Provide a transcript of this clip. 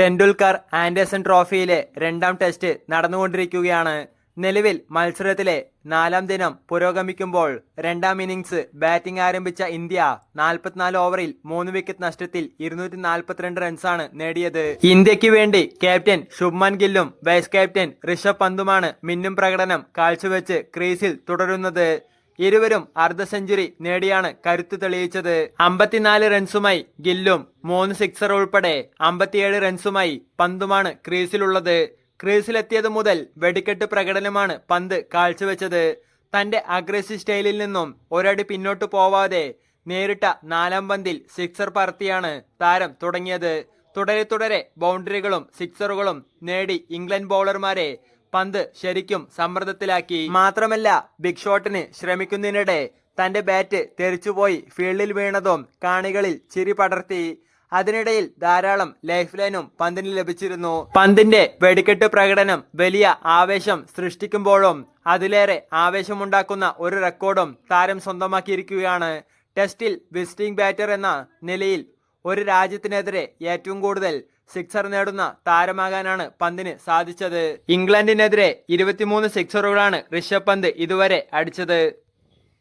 Tendulkar Anderson ട്രോഫിയിലെ രണ്ടാം test നടന്നുകൊണ്ടിരിക്കുകയാണ്. നിലവിൽ മത്സരത്തിലെ നാലാം ദിനം പുരോഗമിക്കുമ്പോൾ രണ്ടാം ഇന്നിംഗ്സ് ബാറ്റിംഗ് ആരംഭിച്ച ഇന്ത്യ നാൽപ്പത്തിനാല് ഓവറിൽ മൂന്ന് വിക്കറ്റ് നഷ്ടത്തിൽ ഇരുന്നൂറ്റി നാൽപ്പത്തിരണ്ട് റൺസാണ് നേടിയത്. ഇന്ത്യയ്ക്ക് വേണ്ടി ക്യാപ്റ്റൻ ശുഭ്മാൻ ഗില്ലും വൈസ് ക്യാപ്റ്റൻ ഋഷഭ് പന്തുമാണ് മിന്നും പ്രകടനം കാഴ്ചവെച്ച് ക്രീസിൽ തുടരുന്നത്. ഇരുവരും അർദ്ധ സെഞ്ചുറി നേടിയാണ് കരുത്ത് തെളിയിച്ചത്. അമ്പത്തിനാല് റൺസുമായി ഗില്ലും മൂന്ന് സിക്സർ ഉൾപ്പെടെ അമ്പത്തിയേഴ് റൺസുമായി പന്തുമാണ് ക്രീസിലുള്ളത്. ക്രീസിലെത്തിയത് മുതൽ വെടിക്കെട്ട് പ്രകടനമാണ് പന്ത് കാഴ്ചവെച്ചത്. തന്റെ അഗ്രസീവ് സ്റ്റൈലിൽ നിന്നും ഒരടി പിന്നോട്ട് പോവാതെ നേരിട്ട നാലാം പന്തിൽ സിക്സർ പറത്തിയാണ് താരം തുടങ്ങിയത്. തുടരെ തുടരെ ബൗണ്ടറികളും സിക്സറുകളും നേടി ഇംഗ്ലണ്ട് ബൗളർമാരെ പന്ത് ശരിക്കും സമ്മർദ്ദത്തിലാക്കി. മാത്രമല്ല ബിഗ് ഷോട്ടിന് ശ്രമിക്കുന്നതിനിടെ തന്റെ ബാറ്റ് തെറിച്ചുപോയി ഫീൽഡിൽ വീണതും കാണികളിൽ ചിരി പടർത്തി. അതിനിടയിൽ ധാരാളം ലൈഫ് ലൈനും പന്തിന് ലഭിച്ചിരുന്നു. പന്തിന്റെ വെടിക്കെട്ട് പ്രകടനം വലിയ ആവേശം സൃഷ്ടിക്കുമ്പോഴും അതിലേറെ ആവേശമുണ്ടാക്കുന്ന ഒരു റെക്കോർഡും താരം സ്വന്തമാക്കിയിരിക്കുകയാണ്. ടെസ്റ്റിൽ വിസിറ്റിംഗ് ബാറ്റർ എന്ന നിലയിൽ ഒരു രാജ്യത്തിനെതിരെ ഏറ്റവും കൂടുതൽ സിക്സർ നേടുന്ന താരമാകാനാണ് പന്തിന് സാധിച്ചത്. ഇംഗ്ലണ്ടിനെതിരെ ഇരുപത്തിമൂന്ന് സിക്സറുകളാണ് ഋഷഭ് പന്ത് ഇതുവരെ അടിച്ചത്.